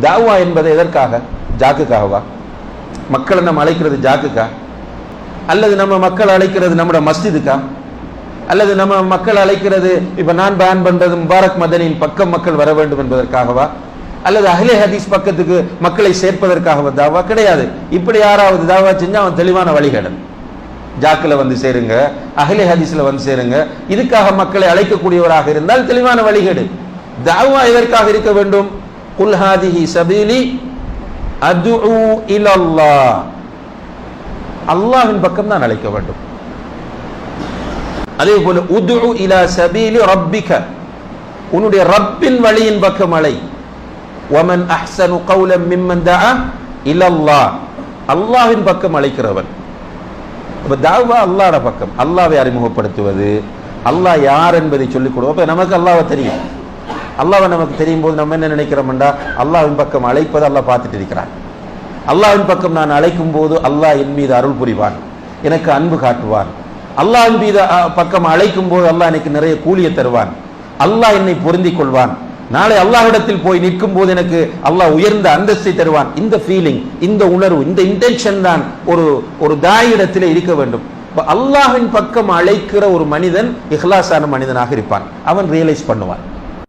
தாவா என்பது எதற்காக? ஜாக்குக்காகவா? மக்களை நம்ம அழைக்கிறது ஜாக்குக்கா? அல்லது நம்ம மக்கள் அழைக்கிறது நம்மட மஸ்ஜிதுக்கா? அல்லது நம்ம மக்கள் அழைக்கிறது இப்ப நான் பேன் பண்றது முபாரக் மதனின் பக்கம் மக்கள் வர வேண்டும் என்பதற்காகவா? அல்லது அஹ்லே ஹதீஸ் பக்கத்துக்கு மக்களை சேர்ப்பதற்காகவா தாவா? கிடையாது. இப்படி யாராவது தாவா செஞ்சா அவன் தெளிவான வழிகடல் ஜாக்கில் வந்து சேருங்க அஹ்லே ஹதீஸ்ல வந்து சேருங்க. இதுக்காக மக்களை அழைக்கக்கூடியவராக இருந்தால் தெளிவான வழிகேடு தாவா எதற்காக இருக்க வேண்டும்? குல் ஹாதிஹி சபீலி அதுஉ இலல்லாஹ் அல்லாஹ்வின் பக்கம் தான் அழைக்க வேண்டும். அதே போல உதுஉ இலா சபீலி ரப்பிக உன்னுடைய ரப்பின் வழியின் பக்கம் அழை வமன் அஹ்சனு கௌலம் மிம்மன் தஆ இலல்லாஹ் அல்லாஹ்வின் பக்கம் அழைக்கிறவன். அப்ப தாவா அல்லாஹ்ட பக்கம். அல்லாஹ்வை அறிமுகப்படுத்துவது அல்லாஹ் யார் என்பதை சொல்லிக் கொடுவோம் அப்ப நமக்கு அல்லாஹ்வை தெரியும். அல்லாவை நமக்கு தெரியும் போது நம்ம என்ன நினைக்கிறோம்டா? அல்லாஹ்வின் பக்கம் அழைப்பதை அல்லாஹ் பார்த்துட்டு இருக்கிறான். அல்லாவின் பக்கம் நான் அழைக்கும் போது அல்லாஹ் என் மீது அருள் புரிவான். எனக்கு அன்பு காட்டுவான். அல்லாஹின் மீது பக்கம் அழைக்கும் போது அல்லாஹ் எனக்கு நிறைய கூலியை தருவான். அல்லாஹ் என்னை பொருந்திக் கொள்வான். நாளை அல்லாஹிடத்தில் போய் நிற்கும் போது எனக்கு அல்லாஹ் உயர்ந்த அந்தஸ்தை தருவான். இந்த ஃபீலிங் இந்த உணர்வு இந்த இன்டென்ஷன் தான் ஒரு ஒரு தாயிடத்தில் இருக்க வேண்டும். இப்ப பக்கம் அழைக்கிற ஒரு மனிதன் இஹ்லாஸான மனிதனாக இருப்பான். அவன் ரியலைஸ் பண்ணுவான்.